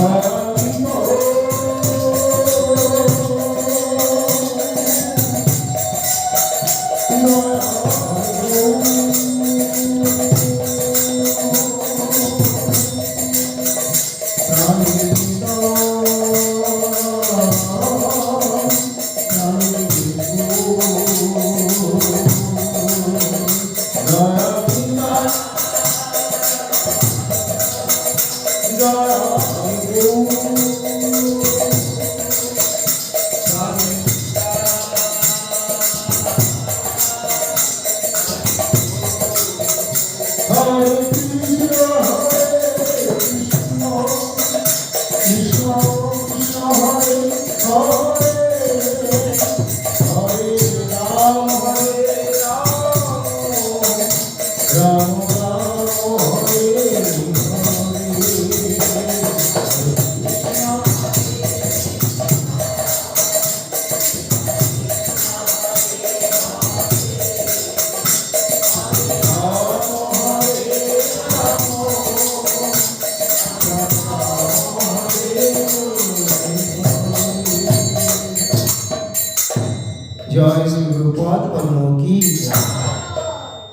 Música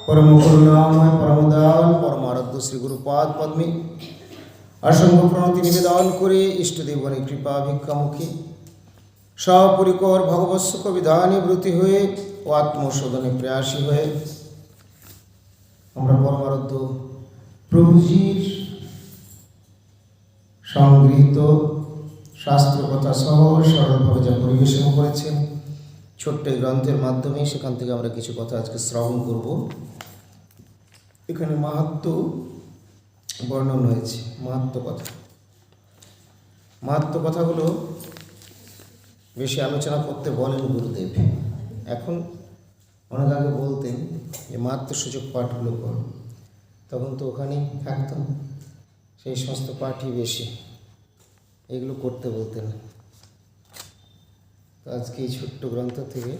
পরম করুণাময় পরম দয়াল পরম আরাধ্য শ্রী গুরুপাদ পদ্মে অসংখ্য প্রণতি নিবেদন করে ইষ্টদেবনের কৃপা ভিক্ষামুখী সপরিকর ভগবৎ সুখ বিধানে ব্রতী হয়ে ও আত্মশোধনে প্রয়াসী হয়ে আমরা পরমারাধ্য প্রভুজির সংগৃহীত শাস্ত্র কথা সহ সরলভাবে যা পরিবেশন করেছেন। ছোট্ট এই গ্রন্থের মাধ্যমে সেখান থেকে আমরা কিছু কথা আজকে শ্রবণ করব। এখানে মাহাত্ম বর্ণন হয়েছে, মাহাত্ম কথা। মাহাত্ম কথাগুলো বেশি আলোচনা করতে বলেন গুরুদেব। এখন অনেক আগে বলতেন যে মাহাত্ম সূচক পাঠগুলো কর তখন তো ওখানেই থাকতাম, সেই সমস্ত পাঠই বেশি। এগুলো করতে বলতেন। আজকে এই ছোট্ট গ্রন্থ থেকে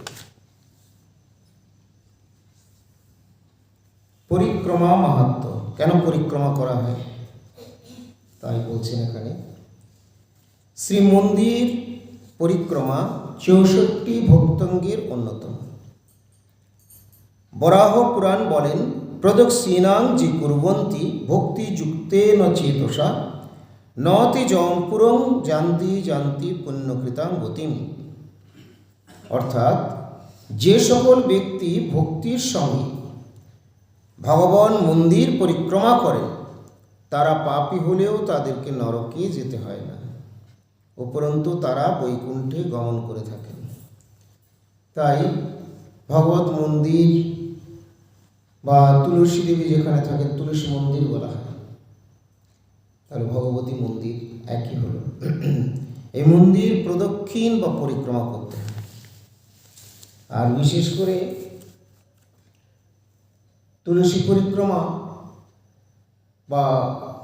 পরিক্রমা মাহাত্ম। কেন পরিক্রমা করা হয়? তাই বলছেন এখানে। শ্রী মন্দির পরিক্রমা চৌষট্টি ভক্তঙ্গের অন্যতম। বরাহ পুরাণ বলেন, প্রদক্ষিণাং যে কুর্বন্তি ভক্তি যুক্তে ন চেতসা নতি জম্পুরং জান্তি জান্তি পুণ্যকৃতাং গতিম। অর্থাৎ যে সকল ব্যক্তি ভক্তির সঙ্গে, ভগবান মন্দির পরিক্রমা করে, তারা পাপী হলেও তাদেরকে নরকে যেতে হয় না। উপরন্তু তারা বৈকুণ্ঠে গমন করে থাকেন। তাই ভগবত মন্দির বা তুলসী দেবী যেখানে থাকেন, তুলসী মন্দির বলা হয়। তাহলে ভগবতী মন্দির একই হলো। এই মন্দির প্রদক্ষিণ বা পরিক্রমা করতে হয়। আর বিশেষ করে তুলসী পরিক্রমা বা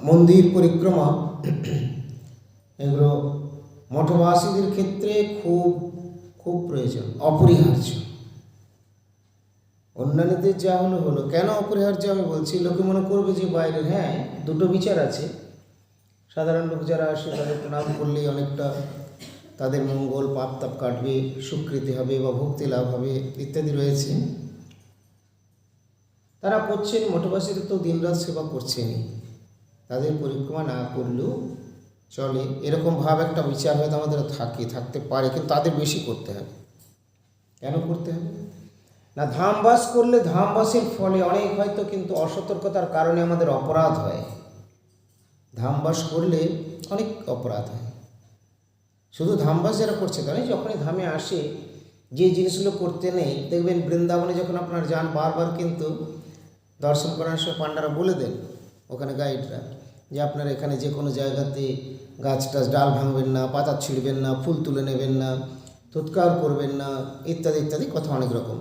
মন্দির পরিক্রমা, এগুলো মঠবাসীদের ক্ষেত্রে খুব খুব প্রয়োজন, অপরিহার্য। অন্যান্যদের যা হলো হলো। কেন অপরিহার্য আমি বলছি? লোকে মনে করবে যে বাইরের হ্যাঁ দুটো বিচার আছে। সাধারণ লোক যারা আসে তাদের প্রণাম করলেই অনেকটা তাদের মঙ্গল, পাপ তাপ কাটবে স্বীকৃতি হবে বা ভক্তি লাভ হবে ইত্যাদি রয়েছে। তারা করছেন, মঠবাসীরা তো দিনরাত সেবা করছেনই। তাদের পরিক্রমা না করলেও চলে। এরকম ভাব একটা বিচার হয়তো আমাদের থাকে, থাকতে পারে, কিন্তু তাদের বেশি করতে হবে। কেন করতে হবে? না, ধামবাস করলে ধামবাসের ফলে অনেক হয়তো কিন্তু অসতর্কতার কারণে আমাদের অপরাধ হয়। ধামবাস করলে অনেক অপরাধ হয়। শুধু ধামবাস যারা করছে তাই যখনই ধামে আসে, যে জিনিসগুলো করতে নেই, দেখবেন বৃন্দাবনে যখন আপনার যান, বারবার কিন্তু দর্শন করার সময় পান্ডারা বলে দেন, ওখানে গাইডরা যে আপনারা এখানে যে কোনো জায়গাতে গাছ টাছ ডাল ভাঙবেন না, পাতা ছিঁড়বেন না, ফুল তুলে নেবেন না, তুৎকার করবেন না, ইত্যাদি ইত্যাদি কথা অনেক রকম।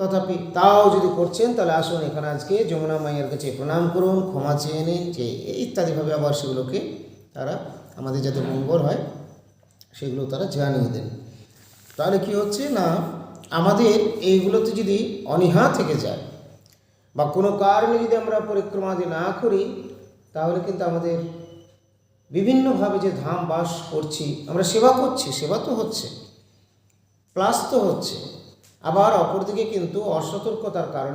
তথাপি তাও যদি করছেন, তাহলে আসুন এখানে আজকে যমুনা মাইয়ের কাছে প্রণাম করুন, ক্ষমা চেয়ে নিন, যে ইত্যাদিভাবে আবার সেগুলোকে তারা আমাদের যাতে মঙ্গল হয় সেগুলো তারা জানিয়ে দেন। তাহলে কি হচ্ছে? না, আমাদের এইগুলোতে যদি অনীহা থেকে যায় বা কোনো কারণে যদি আমরা পরিক্রমাদি না করি, তাহলে কিন্তু আমাদের বিভিন্নভাবে যে ধাম বাস করছি, আমরা সেবা করছি, সেবা তো হচ্ছে, প্লাস তো হচ্ছে। আবার অপরদিকে কিন্তু অসতর্কতার কারণে